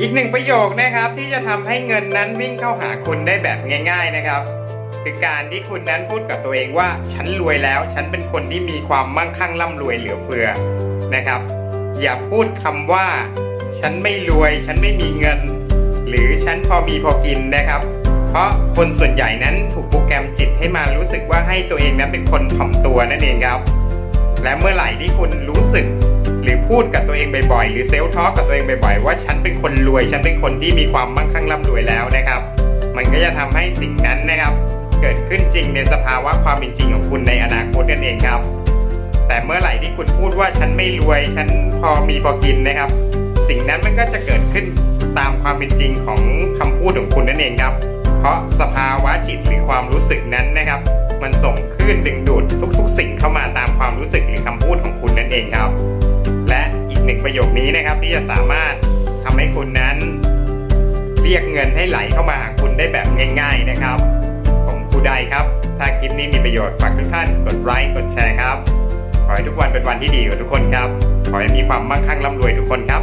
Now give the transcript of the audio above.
อีกหนึ่งประโยคนะครับที่จะทำให้เงินนั้นวิ่งเข้าหาคุณได้แบบง่าย ๆนะครับ คือการที่คุณนั้นพูดกับตัวเองว่า ฉันรวยแล้ว ฉันเป็นคนที่มีความมั่งคั่งร่ำรวยเหลือเฟือนะครับ อย่าพูดคำว่า ฉันไม่รวย ฉันไม่มีเงิน หรือฉันพอมีพอกินนะครับ เพราะคนส่วนใหญ่นั้นถูกโปรแกรมจิตให้มารู้สึกว่าให้ตัวเองนั้นเป็นคนถ่อมตัวนั่นเองครับ และเมื่อไหร่ที่คุณรู้สึก รือพูดกับตัวเองบ่อยๆ หรือเซลล์ทอล์กกับตัวเองบ่อยๆ ว่าฉันเป็นคนรวย ฉันเป็นคนที่มีความมั่งคั่งร่ำรวยแล้วนะครับ มันก็จะทำให้สิ่งนั้นนะครับ เกิดขึ้นจริงในสภาวะความเป็นจริงของคุณในอนาคตนั่นเองครับ แต่เมื่อไหร่ที่คุณพูดว่าฉันไม่รวย ฉันพอมีพอกินนะครับ สิ่งนั้นมันก็จะเกิดขึ้นตามความเป็นจริงของคำพูดของคุณนั่นเองครับ เพราะสภาวะจิตหรือความรู้สึกนั้นนะครับ มันส่งคลื่นดึงดูดทุก ๆ สิ่งเข้ามาตามความรู้สึกหรือคำพูดของคุณนั่นเองครับ หนึ่งประโยคนี้นะครับ ที่จะสามารถทำให้คุณนั้น เรียกเงินให้ไหลเข้ามาหาคุณได้แบบง่าย ๆนะครับ ผมครูไดครับ ถ้าคลิปนี้มีประโยชน์ฝากทุกท่านกดไลค์กดแชร์ครับ ขอให้ทุกวันเป็นวันที่ดีกับทุกคนครับ ขอให้มีความมั่งคั่งร่ำรวยทุกคนครับ